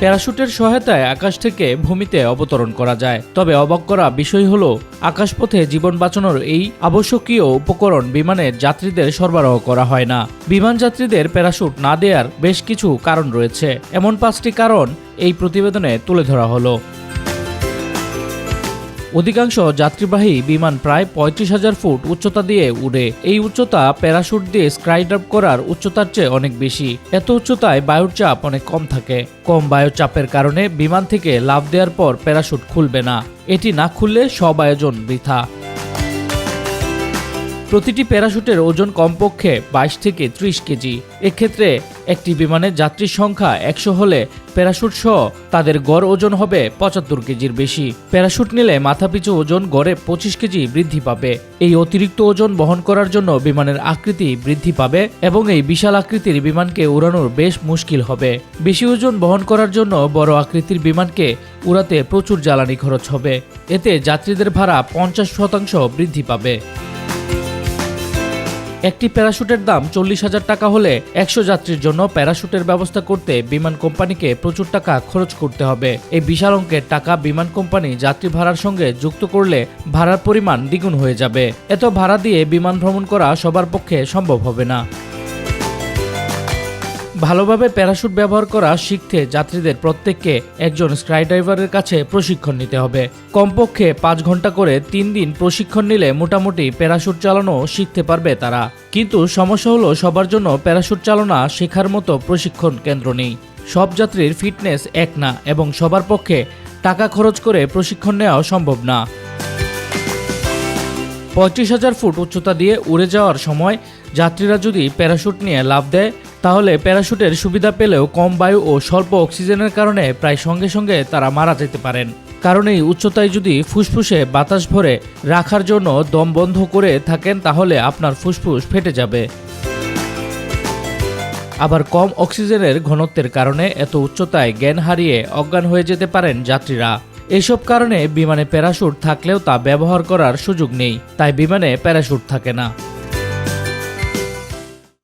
প্যারাশুটের সহায়তায় আকাশ থেকে ভূমিতে অবতরণ করা যায়। তবে অবাক করা বিষয় হল, আকাশপথে জীবন বাঁচানোর এই আবশ্যকীয় উপকরণ বিমানের যাত্রীদের সরবরাহ করা হয় না। বিমান যাত্রীদের প্যারাশুট না দেওয়ার বেশ কিছু কারণ রয়েছে। এমন পাঁচটি কারণ এই প্রতিবেদনে তুলে ধরা হলো। অধিকাংশ যাত্রীবাহী বিমান প্রায় পঁয়ত্রিশ হাজার ফুট উচ্চতা দিয়ে উড়ে। এই উচ্চতা প্যারাশুট দিয়ে স্কাইড্রাইভ করার উচ্চতার চেয়ে অনেক বেশি। এত উচ্চতায় বায়ুর চাপ অনেক কম থাকে। কম বায়ুর চাপের কারণে বিমান থেকে লাভ দেওয়ার পর প্যারাশুট খুলবে না। এটি না খুললে সব আয়োজন বৃথা। প্রতিটি প্যারাশুটের ওজন কমপক্ষে বাইশ থেকে ত্রিশ কেজি। এক্ষেত্রে একটি বিমানের যাত্রীর সংখ্যা একশো হলে প্যারাশুট সহ তাদের গড় ওজন হবে পঁচাত্তর কেজির বেশি। প্যারাশুট নিলে মাথাপিছু ওজন গড়ে পঁচিশ কেজি বৃদ্ধি পাবে। এই অতিরিক্ত ওজন বহন করার জন্য বিমানের আকৃতি বৃদ্ধি পাবে এবং এই বিশাল আকৃতির বিমানকে উড়ানোর বেশ মুশকিল হবে। বেশি ওজন বহন করার জন্য বড় আকৃতির বিমানকে উড়াতে প্রচুর জ্বালানি খরচ হবে। এতে যাত্রীদের ভাড়া পঞ্চাশ শতাংশ বৃদ্ধি পাবে। একটি প্যারাশুটের দাম চল্লিশ হাজার টাকা হলে একশো যাত্রীর জন্য প্যারাশুটের ব্যবস্থা করতে বিমান কোম্পানিকে প্রচুর টাকা খরচ করতে হবে। এই বিশাল অঙ্কের টাকা বিমান কোম্পানি যাত্রী ভাড়ার সঙ্গে যুক্ত করলে ভাড়ার পরিমাণ দ্বিগুণ হয়ে যাবে। এত ভাড়া দিয়ে বিমান ভ্রমণ করা সবার পক্ষে সম্ভব হবে না। ভালোভাবে প্যারাশুট ব্যবহার করা শিখতে যাত্রীদের প্রত্যেককে একজন স্কাইড্রাইভারের কাছে প্রশিক্ষণ নিতে হবে। কমপক্ষে পাঁচ ঘণ্টা করে তিন দিন প্রশিক্ষণ নিলে মোটামুটি প্যারাশুট চালানো শিখতে পারবে তারা। কিন্তু সমস্যা হলো সবার জন্য প্যারাশুট চালনা শেখার মতো প্রশিক্ষণ কেন্দ্র নেই। সব যাত্রীর ফিটনেস এক না এবং সবার পক্ষে টাকা খরচ করে প্রশিক্ষণ নেওয়া সম্ভব না। পঁয়ত্রিশ হাজার ফুট উচ্চতা দিয়ে উড়ে যাওয়ার সময় যাত্রীরা যদি প্যারাশুট নিয়ে লাভ দেয়, তাহলে প্যারাশুটের সুবিধা পেলেও কম বায়ু ও স্বল্প অক্সিজেনের কারণে প্রায় সঙ্গে সঙ্গে তারা মারা যেতে পারেন। কারণ এই উচ্চতায় যদি ফুসফুসে বাতাস ভরে রাখার জন্য দম বন্ধ করে থাকেন, তাহলে আপনার ফুসফুস ফেটে যাবে। আবার কম অক্সিজেনের ঘনত্বের কারণে এত উচ্চতায় জ্ঞান হারিয়ে অজ্ঞান হয়ে যেতে পারেন যাত্রীরা। এসব কারণে বিমানে প্যারাশুট থাকলেও তা ব্যবহার করার সুযোগ নেই, তাই বিমানে প্যারাশুট থাকে না।